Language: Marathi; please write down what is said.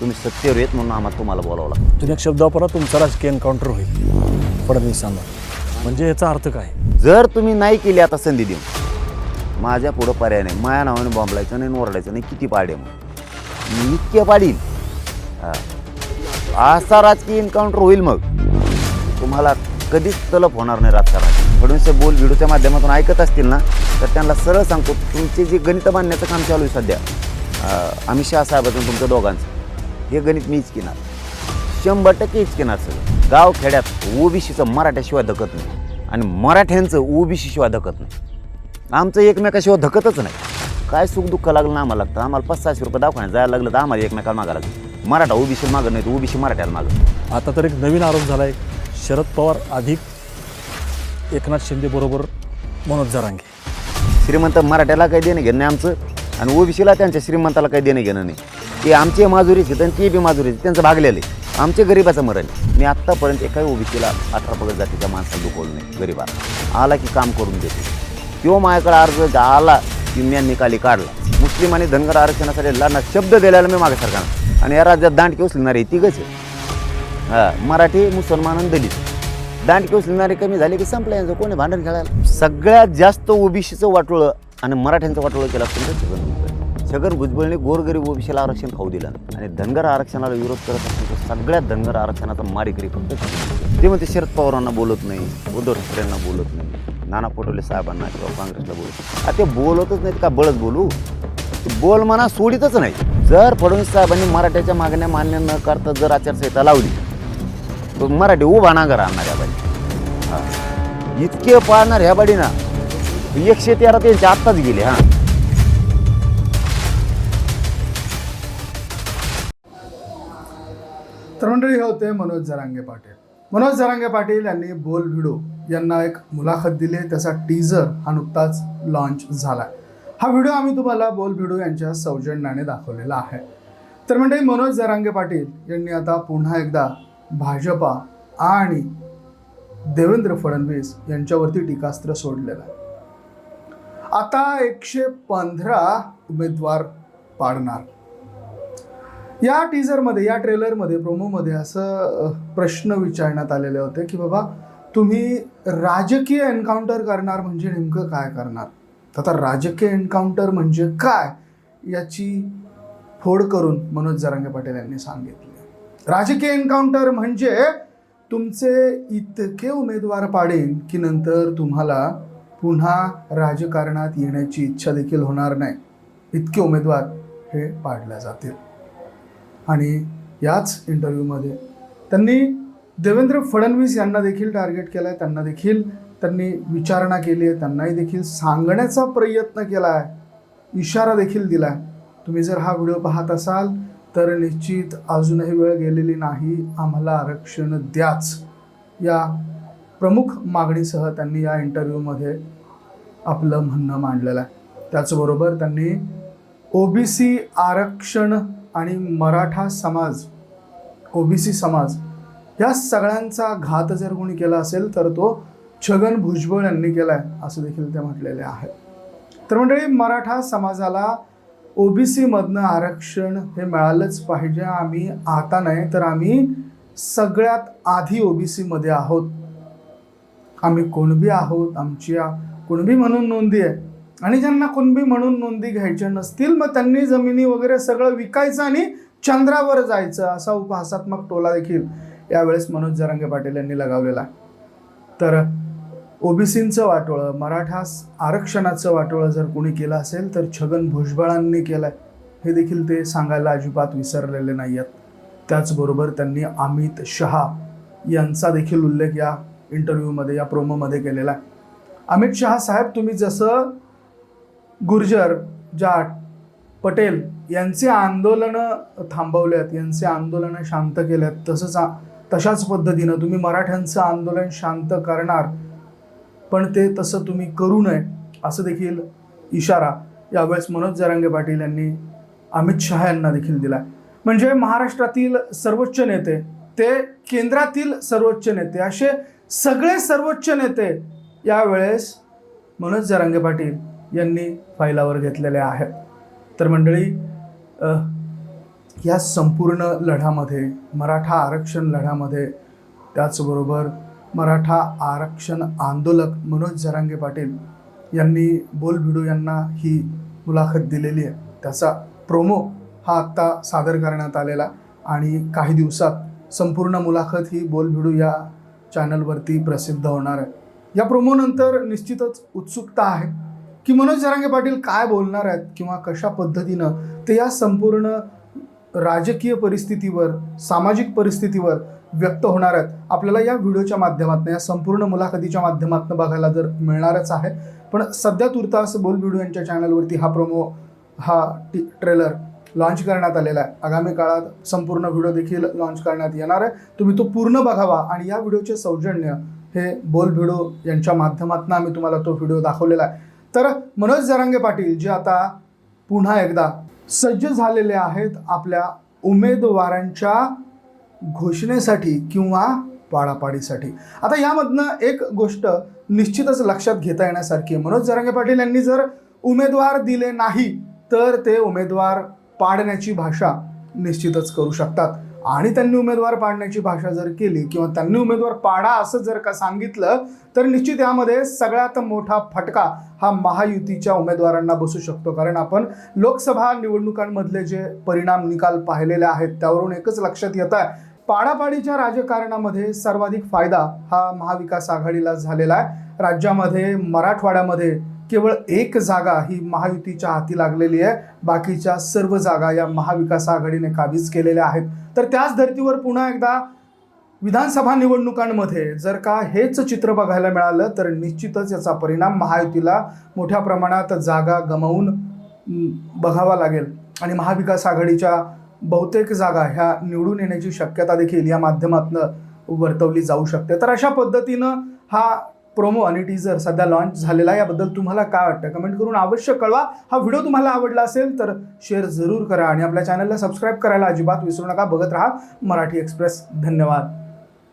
तुम्ही सत्तेवर येत म्हणून आम्हाला तुम्हाला बोलावं लागतं तुम्ही एक शब्द वापरा तुमचा राजकीय एन्काउंटर होईल. फडणवीसांना म्हणजे याचा अर्थ काय? जर तुम्ही नाही केली आता संधी देऊन माझ्या पुढं पर्याय नाही. माया नावाने बॉम्बलायचं नाही ओरडायचं नाही. किती पाडे मग? मी इतके पाडील. हा. असा राजकीय एन्काउंटर होईल मग. तुम्हाला कधीच तलप होणार नाही राजकारणाची फडणवीस बोल व्हिडिओच्या माध्यमातून ऐकत असतील ना तर त्यांना सरळ सांगतो तुमचे जे गणित बांधण्याचं काम चालू आहे सध्या. अमित शहा साहेबाचं तुमच्या दोघांचं. हे गणित मीच घेणार शंभर टक्के हीच घेणार सगळं. गाव खेड्यात ओबीसीचं मराठ्याशिवाय धकत नाही. आणि मराठ्यांचं ओबीसी शिवाय धकत नाही. आमचं एकमेकाशिवाय धकतच नाही. काय सुख दुःख लागलं ना आम्हाला लागतं. आम्हाला पाच सहाशे रुपये दवाखान्यात जायला लागलं तर आम्हाला एकमेकाला मागायला लागलं. मराठा ओबीसी मागत नाही ओबीसी मराठ्याला मागत आता तर एक नवीन आरोप झाला आहे शरद पवार अधिक एकनाथ शिंदे बरोबर मनोज जरांगे. श्रीमंत मराठ्याला काही देणं घेणं नाही आमचं. आणि ओबीसीला त्यांच्या श्रीमंताला काही देणं घेणं नाही. ते आमचे माजुरीचे आणि ती बी माजुरीचे त्यांचं भागलेलं आहे. आमचे गरिबाचं मरण आहे. मी आत्तापर्यंत एकाही ओबीसीला अठरा पगड जातीच्या माणसाला दुखवलं नाही गरिबाला. आला की काम करून देते. किंवा माझ्याकडे अर्ज आला की मी निकाली काढला. मुस्लिम आणि धनगर आरक्षणासाठी लढणार शब्द दिलेला मी मागे सरकारनं आणि या राज्यात दांडकी उचलणारे तिघच आहे हा मराठी मुसलमान आणि दलित. दांडकी उचलणारे कमी झाले की संपलं यांचं. कोणी भांडण खेळायला? सगळ्यात जास्त ओबीसीचं वाटोळं आणि मराठ्यांचं वाटोळं केलं असतं छगन भुजबळने गोरगरीब ओबीसीला आरक्षण खाऊ दिलं. आणि धनगर आरक्षणाला विरोध करत असतो तर सगळ्यात धनगर आरक्षणाचा मारेकरी फक्त. ते म्हणते शरद पवारांना बोलत नाही उद्धव ठाकरेंना बोलत नाही नाना पटोले साहेबांना किंवा काँग्रेसला बोलत ते बोलतच नाहीत का बळच बोलू? बोल म्हणा सोडितच नाही जर फडणवीस साहेबांनी मराठ्याच्या मागण्या मान्य न करता जर आचारसंहिता लावली तर मराठी उभा नांगर आणणार ह्या बाई हां. इतके पाळणार ह्या बाडी ना एकशे तेरा त्यांचे आत्ताच गेले हां. तर मंडळी हे होते मनोज जरांगे पाटील. मनोज जरांगे पाटील यांनी बोल व्हिडो यांना एक मुलाखत दिली. त्याचा टीजर हा नुकताच लॉन्च झाला. हा व्हिडिओ आम्ही तुम्हाला बोल भिडो यांच्या सौजन्याने दाखवलेला आहे. तर मंडळी मनोज जरांगे पाटील यांनी आता पुन्हा एकदा भाजपा आणि देवेंद्र फडणवीस यांच्यावरती टीकास्त्र सोडलेलं आहे. आता एकशे पंधरा उमेदवार पाडणार. या टीझरमध्ये या ट्रेलरमध्ये प्रोमोमध्ये असं प्रश्न विचारण्यात आलेले होते की बाबा तुम्ही राजकीय एन्काउंटर करणार म्हणजे नेमकं काय करणार? आता राजकीय एन्काउंटर म्हणजे काय? याची फोड करून मनोज जरांगे पाटील यांनी सांगितले. राजकीय एन्काउंटर म्हणजे तुमचे इतके उमेदवार पाडेन की नंतर तुम्हाला पुन्हा राजकारणात येण्याची इच्छा देखील होणार नाही. इतके उमेदवार हे पाडल्या जातील. आणि याच इंटरव्ह्यूमध्ये त्यांनी देवेंद्र फडणवीस यांना देखील टार्गेट केलं आहे त्यांना देखील त्यांनी विचारणा केली आहे. त्यांनाही देखील सांगण्याचा प्रयत्न केला आहे इशारा देखील दिला आहे तुम्ही जर हा व्हिडिओ पाहत असाल तर निश्चित अजूनही वेळ गेलेली नाही. आम्हाला आरक्षण द्याच. या प्रमुख मागणीसह त्यांनी या इंटरव्ह्यूमध्ये आपलं म्हणणं मांडलेलं आहे. त्याचबरोबर त्यांनी ओबीसी आरक्षण आणि मराठा समाज ओबीसी समाज या सगळ्यांचा घात जर कोणी केला असेल तर तो छगन भुजबळ यांनी केला आहे असं देखील ते म्हटलेले आहे. तर मंडळी मराठा समाजाला ओबीसीमधनं आरक्षण हे मिळालंच पाहिजे. आम्ही आता नाही तर आम्ही सगळ्यात आधी ओबीसीमध्ये आहोत. आम्ही कुणबी आहोत आमची कुणबी म्हणून नोंदी आहे. आणि ज्यांना कुणबी म्हणून नोंदी घ्यायच्या नसतील मग त्यांनी जमिनी वगैरे सगळं विकायचं आणि चंद्रावर जायचं असा उपहासात्मक टोला देखील यावेळेस मनोज जरांगे पाटील यांनी लगावलेला आहे. तर ओबीसींचं वाटोळं मराठा आरक्षणाचं वाटोळं जर कोणी केलं असेल तर छगन भुजबळांनी केलं आहे हे देखील ते सांगायला अजिबात विसरलेले नाही आहेत त्याचबरोबर त्यांनी अमित शहा यांचा देखील उल्लेख या इंटरव्ह्यूमध्ये या प्रोमोमध्ये केलेला आहे. अमित शहा साहेब तुम्ही जसं गुर्जर जाट पटेल यांचे आंदोलनं थांबवल्यात यांचे आंदोलनं शांत केल्यात. तसंच तशाच पद्धतीनं तुम्ही मराठ्यांचं आंदोलन शांत करणार पण ते तसं तुम्ही करू नये असं देखील इशारा यावेळेस मनोज जरांगे पाटील यांनी अमित शहा यांना देखील दिला म्हणजे महाराष्ट्रातील सर्वोच्च नेते ते केंद्रातील सर्वोच्च नेते असे सगळे सर्वोच्च नेते यावेळेस मनोज जरांगे पाटील यांनी फायलावर घेतलेल्या आहेत. तर मंडळी या संपूर्ण लढ्यामध्ये मराठा आरक्षण लढ्यामध्ये त्याचबरोबर मराठा आरक्षण आंदोलक मनोज जरांगे पाटील यांनी बोलभिडू यांना ही मुलाखत दिलेली आहे. त्याचा प्रोमो हा आत्ता सादर करण्यात आलेला आणि काही दिवसात संपूर्ण मुलाखत ही बोलभिडू या चॅनलवरती प्रसिद्ध होणार आहे. या प्रोमोनंतर निश्चितच उत्सुकता आहे. की मनोज जरांगे पाटील काय बोलणार आहेत किंवा कशा पद्धतीनं ते या संपूर्ण राजकीय परिस्थितीवर सामाजिक परिस्थितीवर व्यक्त होणार आहेत आपल्याला या व्हिडिओच्या माध्यमातून या संपूर्ण मुलाखतीच्या माध्यमातून बघायला जर मिळणारच आहे. पण सध्या तुर्तास बोल व्हिडिओ यांच्या चॅनलवरती हा प्रोमो हा टी ट्रेलर लॉन्च करण्यात आलेला आहे. आगामी काळात संपूर्ण व्हिडिओ देखील लॉन्च करण्यात येणार आहे. तुम्ही तो पूर्ण बघावा आणि या व्हिडिओचे सौजन्य हे बोल व्हिडिओ यांच्या माध्यमातून आम्ही तुम्हाला तो व्हिडिओ दाखवलेला आहे. तर मनोज जरांगे पाटील जे आता पुन्हा एकदा सज्ज झालेले आहेत आपल्या उमेदवारांच्या घोषणेसाठी किंवा पाडापाडीसाठी. आता यामधनं एक गोष्ट निश्चितच लक्षात घेता येण्यासारखी आहे. मनोज जरांगे पाटील यांनी जर उमेदवार दिले नाही तर ते उमेदवार पाडण्याची भाषा निश्चितच करू शकतात. आणि त्यांनी उमेदवार पाडण्याची भाषा जर केली किंवा त्यांनी उमेदवार पाडा असं जर का सांगितलं तर निश्चित यामध्ये सगळ्यात मोठा फटका हा महायुतीच्या उमेदवारांना बसू शकतो. कारण आपण लोकसभा निवडणुकांमधले जे परिणाम निकाल पाहिलेले आहेत त्यावरून एकच लक्षात येत आहे. पाडापाडीच्या राजकारणामध्ये सर्वाधिक फायदा हा महाविकास आघाडीला झालेला आहे. राज्यामध्ये मराठवाड्यामध्ये केवळ एक जागा ही महायुतीच्या हाती लागलेली आहे. बाकीच्या सर्व जागा या महाविकास आघाडीने काबीज केलेल्या आहेत. तर त्याच धर्तीवर पुन्हा एकदा विधानसभा निवडणुकांमध्ये जर का हेच चित्र बघायला मिळालं तर निश्चितच याचा परिणाम महायुतीला मोठ्या प्रमाणात जागा गमावून बघावा लागेल. आणि महाविकास आघाडीच्या बहुतेक जागा ह्या निवडून येण्याची शक्यता देखील या माध्यमातून वर्तवली जाऊ शकते. तर अशा पद्धतीनं हा प्रोमो आणि टीजर सध्या लॉन्च झालेला आहे. याबद्दल तुम्हाला काय वाटतं? कमेंट करून अवश्य कळवा. हा व्हिडिओ तुम्हाला आवडला असेल तर शेअर जरूर करा आणि आपल्या चॅनलला सबस्क्राईब करायला अजिबात विसरू नका. बघत राहा मराठी एक्सप्रेस धन्यवाद.